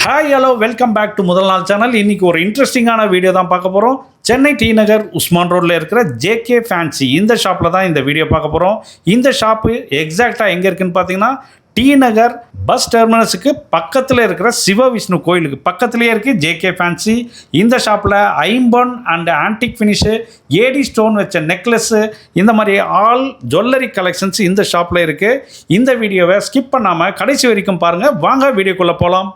Hi hello welcome back to முதல் நாள் channel இன்றைக்கி ஒரு இன்ட்ரெஸ்டிங்கான வீடியோ தான் பார்க்க போகிறோம் சென்னை டி நகர் உஸ்மான் ரோட்டில் இருக்கிற ஜேகே ஃபேன்சி இந்த ஷாப்பில் தான் இந்த வீடியோ பார்க்க போகிறோம் இந்த ஷாப்பு எக்ஸாக்டாக எங்கே இருக்குன்னு பார்த்தீங்கன்னா டி நகர் பஸ் டெர்மினஸுக்கு பக்கத்தில் இருக்கிற சிவ விஷ்ணு கோயிலுக்கு பக்கத்துலேயே இருக்குது ஜேகே ஃபேன்சி இந்த ஷாப்பில் ஐம்பன் and antique finish AD stone வச்ச நெக்லஸ்ஸு இந்த மாதிரி ஆல் ஜுவல்லரி கலெக்ஷன்ஸ் இந்த ஷாப்பில் இருக்குது இந்த வீடியோவை ஸ்கிப் பண்ணாமல் கடைசி வரைக்கும் பாருங்கள் வாங்க வீடியோக்குள்ளே போகலாம்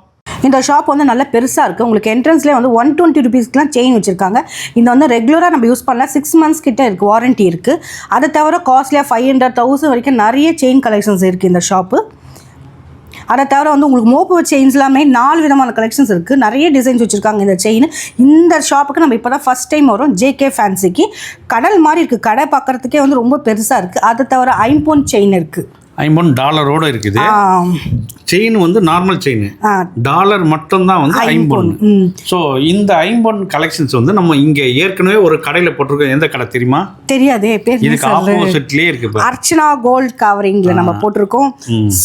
இந்த ஷாப் வந்து நல்ல பெருசாக இருக்குது உங்களுக்கு என்ட்ரன்ஸ்லேயே வந்து ஒன் டுவெண்ட்டி ருபீஸ்க்குலாம் செயின் வச்சுருக்காங்க. இந்த வந்து ரெகுலராக நம்ம யூஸ் பண்ணலாம். சிக்ஸ் மந்த்ஸ் கிட்டே இருக்குது வாரண்ட்டி இருக்குது அதை தவிர காஸ்ட்லியாக ஃபைவ் ஹண்ட்ரட் தௌசண்ட் வரைக்கும் நிறைய செயின் கலெக்ஷன்ஸ் இருக்குது இந்த ஷாப்பு அதை தவிர வந்து உங்களுக்கு மோப்பு செயின்ஸ் எல்லாமே நாலு விதமான கலெக்ஷன்ஸ் இருக்குது நிறைய டிசைன்ஸ் வச்சுருக்காங்க இந்த செயின் இந்த ஷாப்புக்கு நம்ம இப்போ தான் ஃபஸ்ட் டைம் வரும் ஜேகே ஃபேன்சிக்கு கடல் மாதிரி இருக்குது கடை பார்க்குறதுக்கே வந்து ரொம்ப பெருசாக இருக்குது அதை தவிர ஐம்போன் செயின் இருக்குது ஐம்பொன் டாலரோடு இருக்குது. செயின் வந்து நார்மல் செயின். டாலர் மட்டும்தான் வந்து ஐம்பொன். ஸோ இந்த ஐம்பொன் கலெக்ஷன்ஸ் வந்து நம்ம இங்கே ஏற்கனவே ஒரு கடையில் போட்டிருக்கோம். எந்த கடை தெரியுமா? தெரியாதே. இதுக்கு? ஆப்போசிட்லேயே இருக்கு. அர்ச்சனா கோல்ட் கவரிங்ல நம்ம போட்டிருக்கோம்.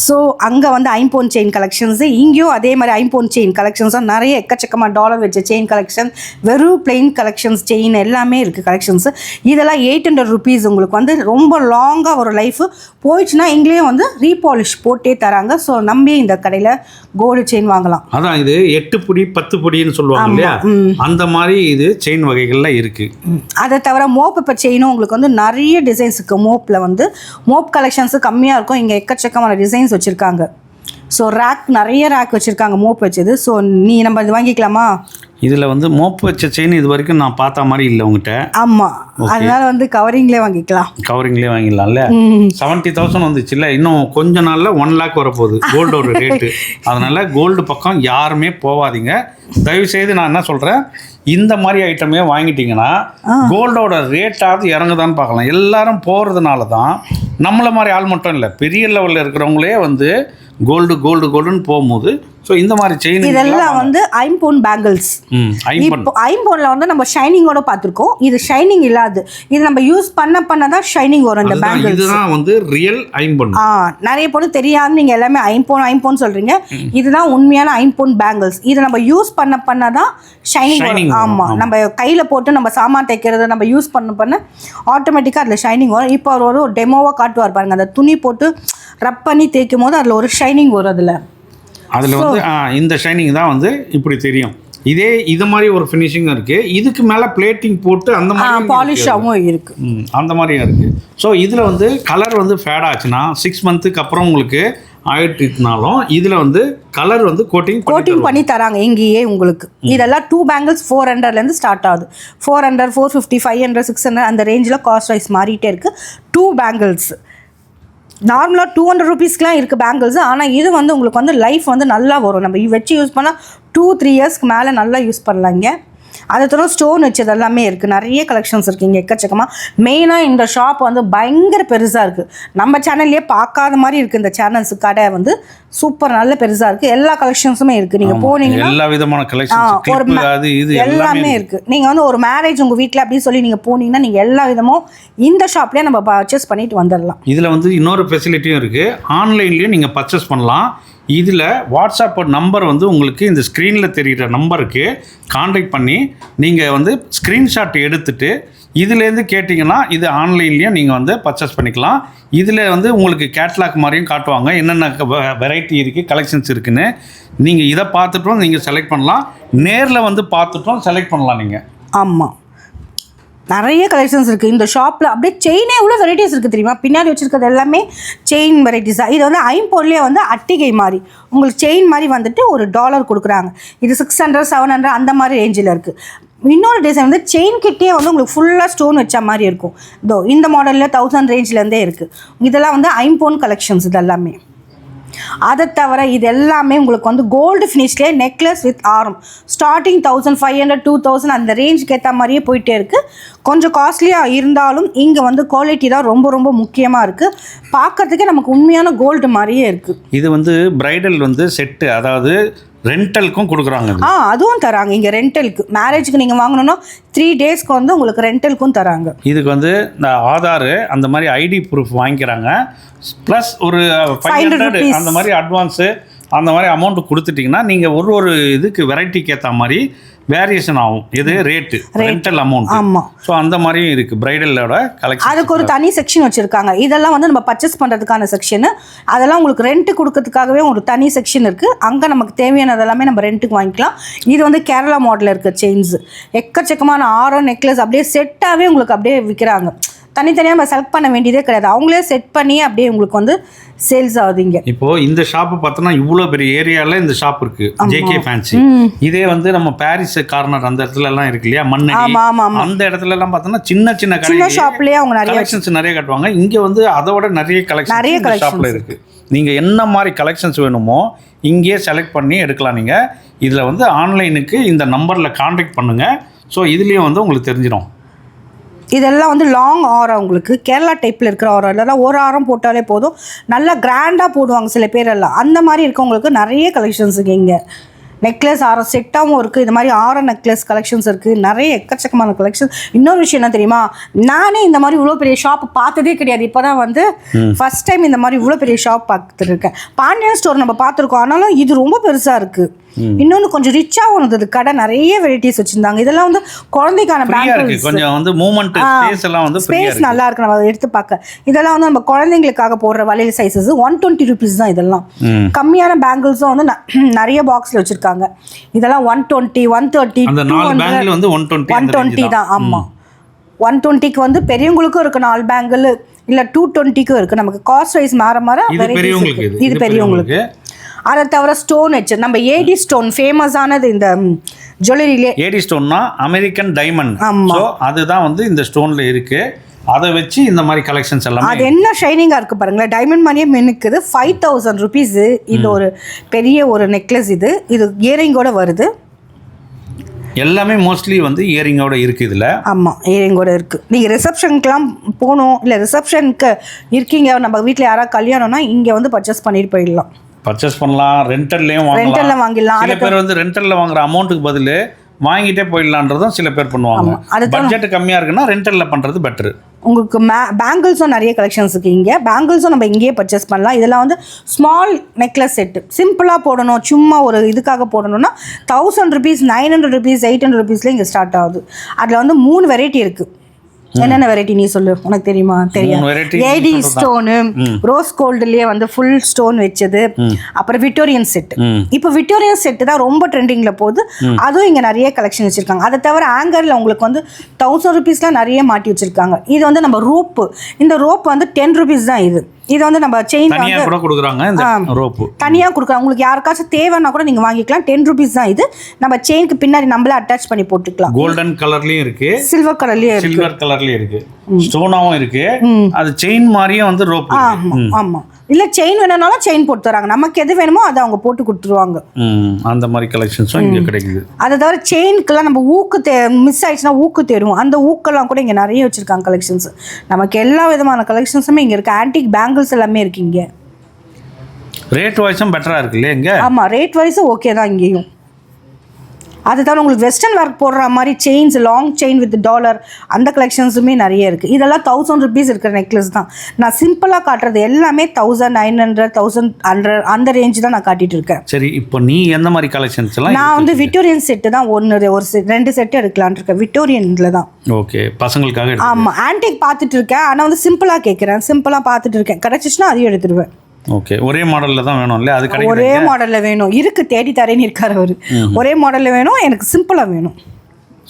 ஸோ அங்க வந்து ஐம்போன் செயின் கலெக்ஷன்ஸ் இங்கேயும் அதே மாதிரி ஐம்போன் செயின் கலெக்ஷன்ஸ் நிறைய எக்கச்சக்கமா டாலர் வச்ச செயின் கலெக்ஷன் வெறும் பிளெயின் கலெக்ஷன்ஸ் செயின் எல்லாமே இருக்கு கலெக்ஷன்ஸ் இதெல்லாம் எயிட் ஹண்ட்ரட் ருபீஸ் உங்களுக்கு வந்து ரொம்ப லாங்கா ஒரு லைஃப் போயிடுச்சுன்னா இங்கேயும் வந்து ரீபாலிஷ் போட்டே தராங்க. ஸோ நம்பி இந்த கடையில கோல்டு செயின் வாங்கலாம். அதான் இது எட்டு பொடி பத்து பொடின்னு சொல்லுவாங்க இல்லையா? அந்த மாதிரி இது செயின் வகைகள்லாம் இருக்கு. ம். அதை தவிர மோப் இப்போ செயினும் உங்களுக்கு வந்து நிறைய டிசைன்ஸ் இருக்குது மோப்பில் வந்து மோப் கலெக்ஷன்ஸு கம்மியாக இருக்கும். இங்கே எக்கச்சக்கமான டிசைன்ஸ் வச்சுருக்காங்க. ஸோ ரேக் நிறைய ரேக் வச்சுருக்காங்க மோப் வச்சது. ஸோ நீ நம்ம இது வாங்கிக்கலாமா? இதில் வந்து மோப்பு வச்ச செயின் இது வரைக்கும் நான் பார்த்த மாதிரி இல்லை உங்ககிட்ட. ஆமாம் அதனால வந்து கவரிங்லேயே வாங்கிக்கலாம். கவரிங்லேயே வாங்கிடலாம்ல செவன்ட்டி தௌசண்ட் வந்துச்சுல்ல இன்னும் கொஞ்ச நாளில் ஒன் லேக் வரப்போகுது. கோல்டோட ரேட்டு அதனால கோல்டு பக்கம் யாருமே போகாதீங்க தயவு செய்து நான் என்ன சொல்கிறேன் இந்த மாதிரி ஐட்டமே வாங்கிட்டீங்கன்னா கோல்டோட ரேட்டாவது இறங்குதான்னு பார்க்கலாம். எல்லாரும் போகிறதுனால தான் நம்மளை மாதிரி ஆள் மட்டும் இல்லை பெரிய லெவலில் இருக்கிறவங்களே வந்து கோல்டு கோல்டு கோல்டுன்னு போகும்போது ஸோ இந்த மாதிரி செயின் இதெல்லாம் வந்து ஐம்போன் பேங்கிள்ஸ் இப்போ ஐம்போனில் வந்து நம்ம ஷைனிங்கோட பார்த்துருக்கோம். இது ஷைனிங் இல்லாது. இது நம்ம யூஸ் பண்ண பண்ண தான் ஷைனிங் வரும் இந்த பேங்கிள்ஸ் இதுதான் வந்து ரியல் ஐம்பன். ஆ நிறைய பொண்ணு தெரியாம நீங்க எல்லாமே ஐம்போன் ஐம்போன் சொல்றீங்க. இதுதான் உண்மையான ஐம்போன் பேங்கிள்ஸ் இது நம்ம யூஸ் பண்ண பண்ண தான் ஷைனிங் வரும். வரும், ஆமா நம்ம கையில போட்டு நம்ம சாமான் தைக்கிறது நம்ம யூஸ் பண்ண பண்ண ஆட்டோமேட்டிக்காக அதில் ஷைனிங் வரும். இப்போ அவர் ஒரு டெமோவாக காட்டுவார் பாருங்க. அந்த துணி போட்டு ரப் பண்ணி தேய்க்கும் போது அதில் ஒரு ஷைனிங் வரும் அதில். அதில் வந்து இந்த ஷைனிங் தான் வந்து இப்படி தெரியும். இதே இது மாதிரி ஒரு ஃபினிஷிங் இருக்கு. இதுக்கு மேலே பிளேட்டிங் போட்டு அந்த மாதிரி பாலிஷாகவும் இருக்கு. ம், அந்த மாதிரியும் இருக்கு. ஸோ இதில் வந்து கலர் வந்து ஃபேட் ஆச்சுன்னா சிக்ஸ் மந்த்துக்கு அப்புறம் உங்களுக்கு ஆயிட்டுனாலும் இதில் வந்து கலர் வந்து கோட்டிங் கோட்டிங் பண்ணி தராங்க இங்கேயே உங்களுக்கு. இதெல்லாம் டூ பேங்கிள்ஸ் ஃபோர் ஹண்ட்ரட்லேருந்து ஸ்டார்ட் ஆகுது. Four hundred four fifty five hundred six hundred அந்த ரேஞ்சில் காஸ்ட் வைஸ் மாறிட்டே இருக்குது டூ பேங்கிள்ஸ் நார்மலாக டூ ஹண்ட்ரட் ருபீஸ்க்குலாம் இருக்குது பேங்கிள்ஸ் ஆனால் இது வந்து உங்களுக்கு வந்து லைஃப் வந்து நல்லா வரும். நம்ம வச்சு யூஸ் பண்ணால் டூ த்ரீ இயர்ஸ்க்கு மேலே நல்லா யூஸ் பண்ணலாங்க. அதை தவிர ஸ்டோன் வச்சது எல்லாமே இருக்குது நிறைய கலெக்ஷன்ஸ் இருக்குது இங்கே எக்கச்சக்கமாக மெயினாக இந்த ஷாப் வந்து பயங்கர பெருசாக இருக்குது நம்ம சேனல்லே பார்க்காத மாதிரி இருக்குது இந்த சேனல்ஸ் கடை வந்து. சூப்பர் நல்ல பெருசாக இருக்குது எல்லா கலெக்ஷன்ஸுமே இருக்குது நீங்கள் போனீங்கன்னா எல்லா விதமான ஆ, கலெக்ஷன்ஸ் ஒரு இது எல்லாமே எல்லாமே இருக்கு. நீங்க வந்து ஒரு மேரேஜ் உங்க வீட்ல அப்படின்னு சொல்லி நீங்க போனீங்கன்னா நீங்க எல்லா விதமும் இந்த ஷாப்லயே நம்ம பர்ச்சேஸ் பண்ணிட்டு வந்துடலாம் இதில் வந்து இன்னொரு ஃபெசிலிட்டியும் இருக்குது ஆன்லைன்லேயும் நீங்கள் பர்ச்சேஸ் பண்ணலாம். இதில் வாட்ஸ்அப் நம்பர் வந்து உங்களுக்கு இந்த ஸ்க்ரீனில் தெரிகிற நம்பருக்கு காண்டாக்ட் பண்ணி நீங்கள் வந்து ஸ்க்ரீன்ஷாட் எடுத்துகிட்டு இதுலேருந்து கேட்டிங்கன்னா இது ஆன்லைன்லேயும் நீங்கள் வந்து பர்ச்சேஸ் பண்ணிக்கலாம். இதில் வந்து உங்களுக்கு கேட்லாக் மாதிரியும் காட்டுவாங்க. என்னென்ன வெரைட்டி இருக்குது கலெக்ஷன்ஸ் இருக்குதுன்னு நீங்கள் இதை பார்த்துட்டும் நீங்கள் செலக்ட் பண்ணலாம். நேரில் வந்து பார்த்துட்டும் செலக்ட் பண்ணலாம் நீங்கள். ஆமாம். நிறைய கலெக்ஷன்ஸ் இருக்குது இந்த ஷாப்பில் அப்படியே செயினே எவ்வளோ வெரைட்டிஸ் இருக்குது தெரியுமா? பின்னாடி வச்சுருக்கிறது எல்லாமே செயின் வெரைட்டிஸ் தான் இது வந்து ஐம்பொருளே வந்து அட்டிகை மாதிரி. உங்களுக்கு செயின் மாதிரி வந்துட்டு ஒரு டாலர் கொடுக்குறாங்க. இது சிக்ஸ் ஹண்ட்ரட் செவன் ஹண்ட்ரட் அந்த மாதிரி ரேஞ்சில் இருக்குது இன்னொரு டிசைன் வந்து செயின் கிட்டே வந்து உங்களுக்கு ஃபுல்லாக ஸ்டோன் வச்ச மாதிரி இருக்கும். இதோ இந்த மாடலில் தௌசண்ட் ரேஞ்சிலேருந்தே இருக்குது இதெல்லாம் வந்து ஐம்போன் கலெக்ஷன்ஸ் இது எல்லாமே அதை தவிர இது எல்லாமே உங்களுக்கு வந்து கோல்டு ஃபினிஷ்லேயே நெக்லஸ் வித் ஆரம் starting thousand five hundred two thousand அந்த ரேஞ்சுக்கு ஏற்ற மாதிரியே போயிட்டே இருக்குது கொஞ்சம் காஸ்ட்லியாக இருந்தாலும் இங்கே வந்து குவாலிட்டி தான் ரொம்ப ரொம்ப முக்கியமாக இருக்குது பார்க்கறதுக்கே நமக்கு உண்மையான கோல்டு மாதிரியே இருக்குது இது வந்து பிரைடல் வந்து செட்டு அதாவது ரெண்டலுக்கும் கொடுக்குறாங்க. ஆ அதுவும் தராங்க இங்கே ரெண்டலுக்கு மேரேஜுக்கு நீங்கள் வாங்கணும்னா த்ரீ டேஸ்க்கு வந்து உங்களுக்கு ரெண்டலுக்கும் தராங்க இதுக்கு வந்து இந்த ஆதார் அந்த மாதிரி ஐடி ப்ரூஃப் வாங்கிக்கிறாங்க ப்ளஸ் ஒரு ஃபைவ் 500 ஹண்ட்ரட். அந்த மாதிரி அட்வான்ஸு அந்த மாதிரி அமௌண்ட் கொடுத்துட்டிங்கன்னா நீங்கள் ஒரு ஒரு இதுக்கு வெரைட்டிக்கு ஏற்ற மாதிரி வேரியேஷன் ஆகும். இது ரேட்டு ரெண்டல் அமௌண்ட் ஆமாம் ஸோ அந்த மாதிரியும் இருக்குது பிரைடலோட கலெக்ஷன் அதுக்கு ஒரு தனி செக்ஷன் வச்சுருக்காங்க. இதெல்லாம் வந்து நம்ம பர்ச்சேஸ் பண்ணுறதுக்கான செக்ஷனு அதெல்லாம் உங்களுக்கு ரெண்ட் கொடுக்கறதுக்காகவே ஒரு தனி செக்ஷன் இருக்குது அங்கே நமக்கு தேவையானது எல்லாமே நம்ம ரெண்ட்டுக்கு வாங்கிக்கலாம். இது வந்து கேரளா மாடலில் இருக்க செயின்ஸ் எக்கச்சக்கமான ஆரம் நெக்லஸ் அப்படியே செட்டாகவே உங்களுக்கு அப்படியே விற்கிறாங்க தனித்தனியாக நம்ம செலக்ட் பண்ண வேண்டியதே கிடையாது. அவங்களே செட் பண்ணி அப்படியே உங்களுக்கு வந்து சேல்ஸ் ஆகுதுங்க. இப்போ இந்த ஷாப்பு பார்த்தோன்னா இவ்வளோ பெரிய ஏரியாவில் இந்த ஷாப் இருக்கு. ஜேகே ஃபேன்சி இதே வந்து நம்ம பாரிஸ் கார்னர் அந்த இடத்துல எல்லாம் இருக்கு இல்லையா? மண்ணடி. ஆமாம் ஆமாம் அந்த இடத்துல எல்லாம் பார்த்தோன்னா சின்ன சின்ன சின்ன ஷாப்லேயே அவங்க நிறைய கலெக்ஷன்ஸ் நிறைய கட்டுவாங்க. இங்க வந்து அதோட நிறைய கலெக்ஷன் நிறைய ஷாப்ல இருக்கு. நீங்க என்ன மாதிரி கலெக்ஷன்ஸ் வேணுமோ இங்கேயே செலக்ட் பண்ணி எடுக்கலாம் நீங்க. இதுல வந்து ஆன்லைனுக்கு இந்த நம்பர்ல காண்டாக்ட் பண்ணுங்க. ஸோ இதுலயும் வந்து உங்களுக்கு தெரிஞ்சிடும் இதெல்லாம் வந்து லாங் ஆரம் உங்களுக்கு. கேரளா டைப்பில் இருக்கிற ஆரம் இல்லைனா ஒரு ஆரம் போட்டாலே போதும். நல்லா கிராண்டாக போடுவாங்க சில பேர் எல்லாம் அந்த மாதிரி இருக்கவங்களுக்கு நிறைய கலெக்ஷன்ஸ் இங்கே. நெக்லஸ் ஆரம் செட்டாகவும் இருக்குது இது மாதிரி ஆரம் நெக்லஸ் கலெக்ஷன்ஸ் இருக்குது நிறைய எக்கச்சக்கமான கலெக்ஷன் இன்னொரு விஷயம் என்ன தெரியுமா? நானே இந்த மாதிரி இவ்வளோ பெரிய ஷாப் பார்த்ததே கிடையாது. இப்போ தான் வந்து ஃபர்ஸ்ட் டைம் இந்த மாதிரி இவ்வளோ பெரிய ஷாப் பார்த்துருக்கேன். பாண்டியன் ஸ்டோர் நம்ம பார்த்துருக்கோம். ஆனாலும் இது ரொம்ப பெருசாக இருக்குது இன்னொன்று கொஞ்சம் ரிச்சாகவும் இருந்தது. கடை நிறைய வெரைட்டிஸ் வச்சுருந்தாங்க. இதெல்லாம் வந்து குழந்தைக்கான இருக்கு. பேங்கிள்ஸ் கொஞ்சம் வந்து மூமெண்ட் ஸ்பேஸ் எல்லாம் வந்து ஸ்பேஸ் இருக்கு. நல்லா இருக்கு. நம்ம எடுத்து பார்க்க. இதெல்லாம் வந்து நம்ம குழந்தைங்களுக்காக போடுற வளையல் சைஸஸ் ஒன் டுவெண்ட்டி ருபீஸ் தான் இதெல்லாம். கம்மியான பேங்கிள்ஸும் வந்து நிறைய பாக்ஸில் வச்சுருக்காங்க. இதெல்லாம் ஒன் டுவெண்ட்டி ஒன் தேர்ட்டி வந்து ஒன் டுவெண்ட்டி ஒன் டுவெண்ட்டி தான். ஆமாம் ஒன் டுவெண்ட்டிக்கு வந்து பெரியவங்களுக்கும் இருக்கு நாலு பேங்கிள் இல்லை டூ டுவெண்ட்டிக்கும் இருக்குது நமக்கு காஸ்ட் வைஸ் மாற மாற இது பெரியவங்களுக்கு. இருக்கு. அதை தவிர ஸ்டோன் வச்சு நம்ம ஏடி ஸ்டோன் ஃபேமஸானது இந்த ஜுவல்லரியிலே ஏடி ஸ்டோன்னா அமெரிக்கன் டைமண்ட் ஆமா. ஸோ அதுதான் வந்து இந்த ஸ்டோன்ல இருக்கு. அதை வச்சு இந்த மாதிரி கலெக்ஷன்ஸ் எல்லாமே அது என்ன ஷைனிங்காக இருக்குது பாருங்களேன். டைமண்ட் மாதிரியே மினுக்குது. ஃபைவ் தௌசண்ட் ருபீஸு இது. ஒரு பெரிய ஒரு நெக்லஸ் இது. இது இயரிங்கோட வருது. எல்லாமே மோஸ்ட்லி வந்து இயரிங்கோட இருக்கு இதுல. ஆமாம் இயரிங்கோட இருக்குது நீங்கள் ரிசப்ஷனுக்குலாம் போகணும். இல்லை ரிசப்ஷனுக்கு இருக்கீங்க. நம்ம வீட்டில் யாராவது கல்யாணம்னா இங்கே வந்து பர்ச்சேஸ் பண்ணிட்டு போயிடலாம். பர்ச்சேஸ் பண்ணலாம் ரெண்டல்லையும் ரெண்டல்ல வாங்கலாம். வாங்கிடலாம். சில பேர் வந்து ரெண்டல்ல வாங்குற அமௌண்ட்டுக்கு பதில் வாங்கிட்டே போயிடலான்றதும் சில பேர் பண்ணுவாங்க. பட்ஜெட் கம்மியா இருக்குன்னா ரெண்டல்ல பண்றது பெட்டர் உங்களுக்கு மே பேங்கிள்ஸும் நிறைய கலெக்ஷன்ஸ் இருக்குது இங்கே. பேங்கிள்ஸும் நம்ம இங்கேயே பர்ச்சேஸ் பண்ணலாம். இதெல்லாம் வந்து ஸ்மால் நெக்லஸ் செட்டு சிம்பிளாக போடணும். சும்மா ஒரு இதுக்காக போடணும்னா thousand rupees nine hundred rupees eight hundred ருபீஸ்ல இங்கே ஸ்டார்ட் ஆகுது. அதில் வந்து மூணு வெரைட்டி இருக்குது என்னென்ன வெரைட்டி நீ சொல்லு? உனக்கு தெரியுமா? தெரியும் ஏடி? ஸ்டோனு ரோஸ் கோல்டுலேயே வந்து ஃபுல் ஸ்டோன் வச்சது. அப்புறம் விக்டோரியன் செட் இப்போ விக்டோரியன் செட்டு தான் ரொம்ப ட்ரெண்டிங்கில் போகுது. அதுவும் இங்கே நிறைய கலெக்ஷன் வச்சுருக்காங்க. அதை தவிர ஆங்கரில் உங்களுக்கு வந்து தௌசண்ட் ருபீஸ்லாம் நிறைய மாட்டி வச்சுருக்காங்க. இது வந்து நம்ம ரோப்பு இந்த ரோப் வந்து டென் ருபீஸ் தான் இது. இது வந்து நம்ம செயின் தனியா கூட கொடுக்குறாங்க இந்த ரோப்பு தனியாக கொடுக்குறாங்க உங்களுக்கு யாருக்காச்சும் தேவைன்னா கூட நீங்கள் வாங்கிக்கலாம். டென் ருபீஸ் தான் இது. நம்ம செயினுக்கு பின்னாடி நம்மளே அட்டாச் பண்ணி போட்டுக்கலாம். கோல்டன் கலர்லயும் இருக்கு. சில்வர் கலர்லேயே இருக்கு. சில்வர் கலர்லயும் இருக்கு. ஸ்டோனாவும் இருக்கு. அது செயின் மாதிரியும் வந்து ரோப் ஆமாம் ஆமாம் இல்லை செயின் வேணும்னாலும் செயின் போட்டு தராங்க. நமக்கு எது வேணுமோ அதை அவங்க போட்டு கொடுத்துருவாங்க. ம் அந்த மாதிரி கலெக்ஷன்ஸும் இங்க கிடைக்குது. அதை தவிர செயினுக்கெல்லாம் நம்ம ஊக்கு தே மிஸ் ஆயிடுச்சுன்னா ஊக்கு தேடுவோம். அந்த ஊக்கெல்லாம் கூட இங்கே நிறைய வச்சுருக்காங்க கலெக்ஷன்ஸ் நமக்கு எல்லா விதமான கலெக்ஷன்ஸுமே இங்கே இருக்குது ஆன்டிக் பேங்கிள்ஸ் எல்லாமே இருக்கு இங்கே. ரேட் வைஸும் பெட்டரா இருக்கு இல்லையா இங்க? ஆமாம் ரேட் வைஸும் ஓகே தான் இங்கேயும். அது தவிர உங்களுக்கு வெஸ்டர்ன் ஒர்க் போடுற மாதிரி chains long chain with dollar அந்த கலெக்ஷன்ஸுமே நிறைய இருக்குது இதெல்லாம் தௌசண்ட் ருபீஸ் இருக்கிற நெக்லஸ் தான். நான் சிம்பிளாக காட்டுறது எல்லாமே thousand nine hundred thousand hundred அந்த ரேஞ்ச் தான் நான் காட்டிட்டு இருக்கேன். சரி இப்போ நீ எந்த மாதிரி கலெக்ஷன்ஸ் நான் வந்து விக்டோரியன் செட்டு தான் ஒன்று ஒரு ரெண்டு செட்டு எடுக்கலான்னு இருக்கேன். விக்டோரியனில் தான். ஓகே பசங்களுக்காக ஆமாம் ஆன்டிக் பார்த்துட்டு இருக்கேன். ஆனால் வந்து சிம்பிளாக கேட்குறேன் சிம்பிளாக பார்த்துட்டு இருக்கேன். கிடச்சிச்சுன்னா அதையும் எடுத்துருவேன். ஓகே. ஒரே மாடல்ல தான் வேணும் இல்லையா? அது ஒரே மாடலில் வேணும். இருக்கு தேடி தரேன்னு இருக்காரு அவர். ஒரே மாடலில் வேணும் எனக்கு சிம்பிளாக வேணும்.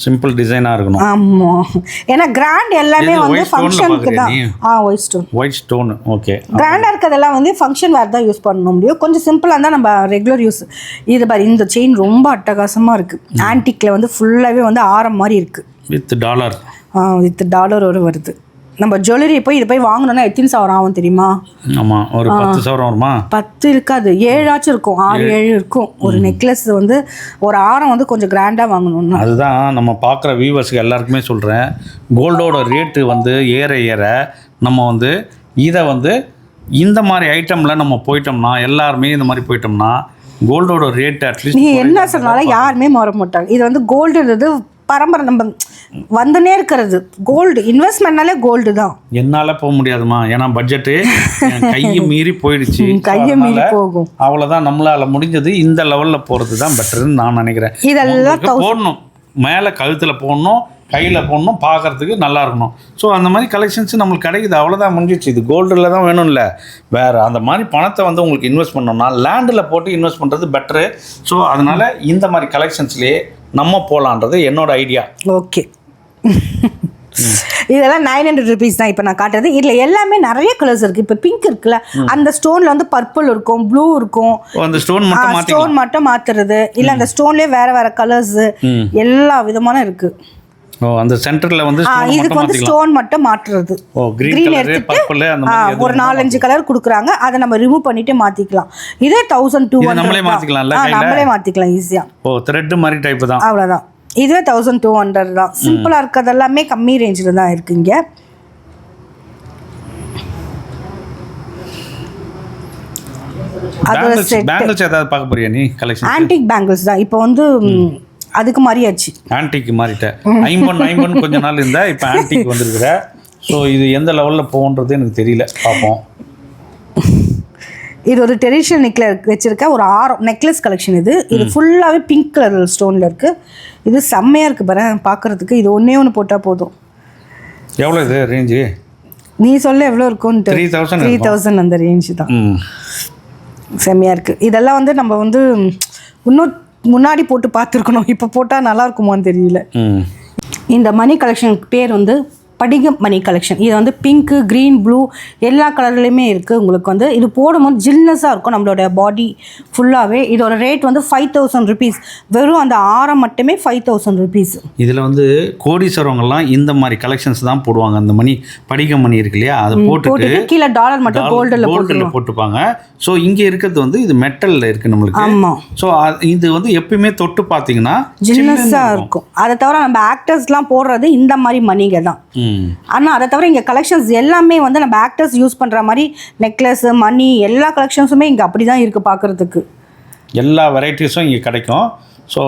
சிம்பிள் டிசைனா இருக்கணும். ஆமாம் ஏன்னா கிராண்ட் எல்லாமே வந்து ஃபங்க்ஷனுக்கு தான். ஆ white stone white stone okay கிராண்டாக இருக்கிறதெல்லாம் வந்து ஃபங்க்ஷன் வேறு தான் யூஸ் பண்ண முடியும். கொஞ்சம் சிம்பிளாக இருந்தால் நம்ம ரெகுலர் யூஸ் இது பாரு இந்த செயின் ரொம்ப அட்டகாசமாக இருக்குது ஆன்டிக்கில் வந்து ஃபுல்லாகவே வந்து ஆரம் மாதிரி இருக்குது வித் டாலர் வித் டாலரோட வருது. நம்ம ஜுவல்லரி போய் இது போய் வாங்கணும்னா எத்தனை சவரம் ஆகும் தெரியுமா? ஆமா ஒரு பத்து சவரம் வருமா? பத்து இருக்காது. ஏழாச்சும் இருக்கும். ஆறு ஏழு. இருக்கும். ஒரு நெக்லஸ் வந்து ஒரு ஆரம் வந்து கொஞ்சம் கிராண்டாக வாங்கணும்னா. அதுதான் நம்ம பார்க்குற வியூவர்ஸ்க்கு எல்லாருக்குமே சொல்கிறேன் கோல்டோட ரேட்டு வந்து ஏற ஏற நம்ம வந்து இதை வந்து இந்த மாதிரி ஐட்டமில் நம்ம போயிட்டோம்னா எல்லாருமே இந்த மாதிரி போயிட்டோம்னா கோல்டோட ரேட்டு நீ அட்லீஸ்ட் என்ன சொன்னாலும் யாருமே மாற மாட்டாங்க. இது வந்து கோல்டுன்றது பரம்பரை நம்ம வந்துனே இருக்கிறது. கோல்டு இன்வெஸ்ட்மெண்ட்னாலே கோல்டு தான். என்னால போக முடியாதுமா ஏன்னா பட்ஜெட்டு கையை மீறி போயிடுச்சு. கையை மீறி போகும். அவ்வளவுதான் நம்மளால முடிஞ்சது. இந்த லெவல்ல போறது தான் பெட்டர்னு நான் நினைக்கிறேன். இதெல்லாம் போடணும். மேலே கழுத்துல போடணும். கையில் போடணும். பார்க்கறதுக்கு நல்லா இருக்கணும். ஸோ அந்த மாதிரி கலெக்ஷன்ஸ் நம்மளுக்கு கிடைக்குது. அவ்வளோதான் முடிஞ்சிச்சு இது கோல்டில் தான் வேணும்ல. வேறு அந்த மாதிரி பணத்தை வந்து உங்களுக்கு இன்வெஸ்ட் பண்ணோம்னா லேண்டில் போட்டு இன்வெஸ்ட் பண்ணுறது பெட்ரு ஸோ அதனால் இந்த மாதிரி கலெக்ஷன்ஸ்லேயே நம்ம போகலான்றது என்னோட ஐடியா ஓகே இதெல்லாம் நைன் ஹண்ட்ரட் ருபீஸ் தான் இப்போ நான் காட்டுறது. இதில் எல்லாமே நிறைய கலர்ஸ் இருக்குது இப்போ பிங்க் இருக்குல்ல அந்த ஸ்டோனில் வந்து பர்பிள் இருக்கும் ப்ளூ இருக்கும். அந்த ஸ்டோன் மட்டும் ஸ்டோன் மட்டும் மாத்துறது. இல்லை அந்த ஸ்டோன்லேயே வேற வேற கலர்ஸ் எல்லா விதமான இருக்கு. ஓ அந்த சென்டரில் வந்து இதுக்கு வந்து ஸ்டோன் மட்டும் மாற்றுறது. ஓ க்ரீன் எடுத்துட்டு, ஒரு நாலஞ்சு கலர் கொடுக்குறாங்க. அதை நம்ம ரிமூவ் பண்ணிட்டு மாத்திக்கலாம். இதே தௌசண்ட் டூ நம்மளே மாத்திக்கலாம்ல கையில? நம்மளே மாத்திக்கலாம் ஈஸியா ஓ த்ரெட்டு மாதிரி டைப்பு தான். அவ்வளவுதான். இதுவே தௌசண்ட் டூ ஹண்ட்ரட் தான். சிம்பிளா இருக்கிறது எல்லாமே கம்மி ரேஞ்சில் தான் இருக்கு இங்க. அதோட செட் பேங்கிள்ஸ் ஏதாவது பார்க்க போறியா நீ கலெக்ஷன் ஆன்டிக் பேங்கிள்ஸ் தான். இப்போ வந்து அதுக்கு மாறியாச்சு. ஆன்டிக் மாறிட்டேன். ஐம்பொன் ஐம்பொன் கொஞ்ச நாள் இருந்தா இப்போ ஆன்டிக் வந்திருக்கிற. ஸோ இது எந்த லெவலில் போகுன்றது எனக்கு தெரியல. பார்ப்போம். இது ஒரு ட்ரெடிஷ்னல் நெக்ல வச்சிருக்க ஒரு ஆரம் நெக்லஸ் கலெக்ஷன் இது. இது ஃபுல்லாகவே பிங்க் கலர் ஸ்டோனில் இருக்கு. இது செம்மையாக இருக்கு பாரு பார்க்கறதுக்கு இது ஒன்றே ஒன்று போட்டால் போதும். எவ்வளோ இது ரேஞ்சு நீ சொல்ல எவ்வளோ இருக்கும்ன்ட்டு. த்ரீ தௌசண்ட் த்ரீ தௌசண்ட் அந்த ரேஞ்சு தான். செம்மையாக இருக்குது இதெல்லாம் வந்து நம்ம வந்து இன்னும் முன்னாடி போட்டு பார்த்துருக்கணும். இப்போ போட்டால் நல்லா இருக்குமான்னு தெரியல. இந்த மணி கலெக்ஷனுக்கு பேர் வந்து படிக மணி கலெக்ஷன் இது வந்து பிங்க்கு க்ரீன் ப்ளூ எல்லா கலர்லையுமே இருக்குது உங்களுக்கு வந்து இது போடும்போது ஜில்னஸாக இருக்கும் நம்மளோட பாடி ஃபுல்லாகவே இதோட ரேட் வந்து ஃபைவ் தௌசண்ட் ருபீஸ் வெறும் அந்த ஆரம் மட்டுமே ஃபைவ் தௌசண்ட் ருபீஸ் இதில் வந்து கோடீஸ்வரவங்கெல்லாம் இந்த மாதிரி கலெக்ஷன்ஸ் தான் போடுவாங்க. அந்த மணி படிக்க மணி இருக்கு இல்லையா? அதை போட்டுட்டு கீழே டாலர் மட்டும் கோல்டில் கோல்டில் போட்டுப்பாங்க ஸோ இங்கே இருக்கிறது வந்து இது மெட்டலில் இருக்குது நம்மளுக்கு. ஆமாம் ஸோ இது வந்து எப்பயுமே தொட்டு பார்த்தீங்கன்னா ஜில்னஸாக இருக்கும். அதை தவிர நம்ம ஆக்டர்ஸ்லாம் போடுறது இந்த மாதிரி மணிங்க தான். ஆனால் அதை தவிர இங்கே கலெக்ஷன்ஸ் எல்லாமே வந்து நம்ம ஆக்டர்ஸ் யூஸ் பண்ணுற மாதிரி நெக்லஸ் மணி எல்லா கலெக்ஷன்ஸுமே இங்கே அப்படி தான் இருக்குது பார்க்குறதுக்கு எல்லா வெரைட்டிஸும் இங்கே கிடைக்கும். ஸோ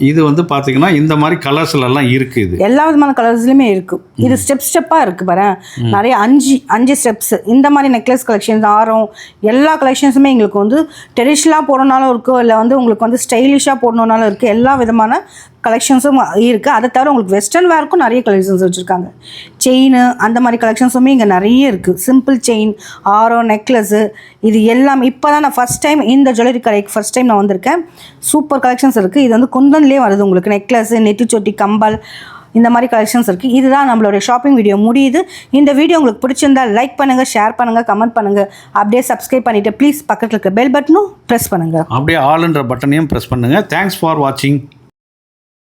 இது வந்து பார்த்தீங்கன்னா இந்த மாதிரி கலர்ஸ்லலாம் இருக்குது இது. எல்லா விதமான கலர்ஸ்லையுமே இருக்கும் இது ஸ்டெப் ஸ்டெப்பாக இருக்குது பாரு நிறைய அஞ்சு அஞ்சு ஸ்டெப்ஸ் இந்த மாதிரி நெக்லஸ் கலெக்ஷன்ஸ் ஆரம் எல்லா கலெக்ஷன்ஸுமே எங்களுக்கு வந்து ட்ரெடிஷ்னலாக போடணுனாலும் இருக்கும் இல்லை வந்து உங்களுக்கு வந்து ஸ்டைலிஷாக போடணுனாலும் இருக்குது எல்லா விதமான கலெக்ஷன்ஸும் இருக்குது அதை தவிர உங்களுக்கு வெஸ்டர்ன் வேர்க்கும் நிறைய கலெக்ஷன்ஸ் வச்சுருக்காங்க. செயின் அந்த மாதிரி கலெக்ஷன்ஸுமே இங்கே நிறைய இருக்குது சிம்பிள் செயின் ஆரோ நெக்லஸ்ஸு இது எல்லாமே இப்போ தான் நான் ஃபஸ்ட் டைம் இந்த ஜுவல்லரி கடைக்கு ஃபஸ்ட் டைம் நான் வந்திருக்கேன். சூப்பர் கலெக்ஷன்ஸ் இருக்குது இது வந்து குந்தன்லேயே வருது உங்களுக்கு. நெக்லஸ்ஸு நெத்திச்சொட்டி கம்பல் இந்த மாதிரி கலெக்ஷன்ஸ் இருக்குது இதுதான் நம்மளுடைய ஷாப்பிங் வீடியோ முடியுது. இந்த வீடியோ உங்களுக்கு பிடிச்சிருந்தா லைக் பண்ணுங்கள் ஷேர் பண்ணுங்கள் கமெண்ட் பண்ணுங்கள் அப்படியே சப்ஸ்கிரைப் பண்ணிவிட்டு ப்ளீஸ் பக்கத்தில் இருக்க பெல் பட்டனும் ப்ரெஸ் பண்ணுங்கள் அப்படியே ஆல்ன்ற பட்டனையும் ப்ரெஸ் பண்ணுங்கள் தேங்க்ஸ் ஃபார் வாட்சிங்